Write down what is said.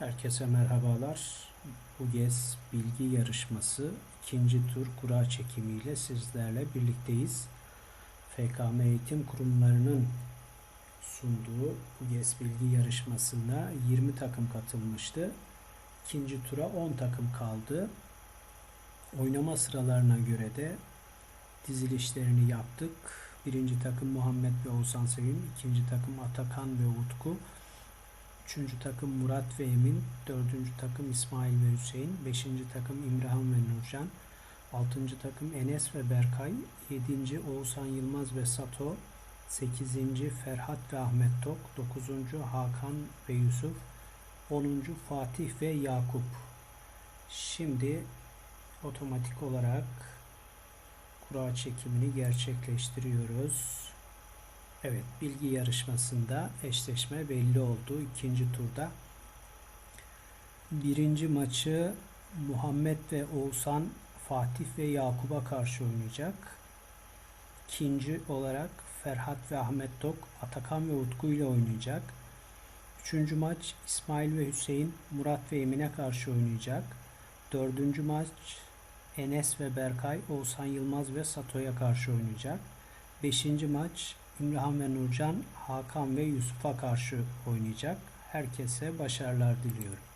Herkese merhabalar. Bu GES bilgi yarışması ikinci tur kura çekimiyle sizlerle birlikteyiz. FKM Eğitim Kurumlarının sunduğu bu GES bilgi yarışmasına 20 takım katılmıştı. İkinci tura 10 takım kaldı. Oynama sıralarına göre de dizilişlerini yaptık. Birinci takım Muhammed ve Oğuzhan Sevim, ikinci takım Atakan ve Utku, Üçüncü takım Murat ve Emin, dördüncü takım İsmail ve Hüseyin, beşinci takım İmrahan ve Nurcan, altıncı takım Enes ve Berkay, yedinci Oğuzhan Yılmaz ve Sato, sekizinci Ferhat ve Ahmet Tok, dokuzuncu Hakan ve Yusuf, onuncu Fatih ve Yakup. Şimdi otomatik olarak kura çekimini gerçekleştiriyoruz. Evet, bilgi yarışmasında eşleşme belli oldu ikinci turda. Birinci maçı Muhammed ve Oğuzhan Fatih ve Yakup'a karşı oynayacak. İkinci olarak Ferhat ve Ahmet Tok Atakan ve Utku ile oynayacak. Üçüncü maç İsmail ve Hüseyin Murat ve Emin'e karşı oynayacak. Dördüncü maç Enes ve Berkay Oğuzhan Yılmaz ve Sato'ya karşı oynayacak. Beşinci maç İmrahan ve Nurcan Hakan ve Yusuf'a karşı oynayacak. Herkese başarılar diliyorum.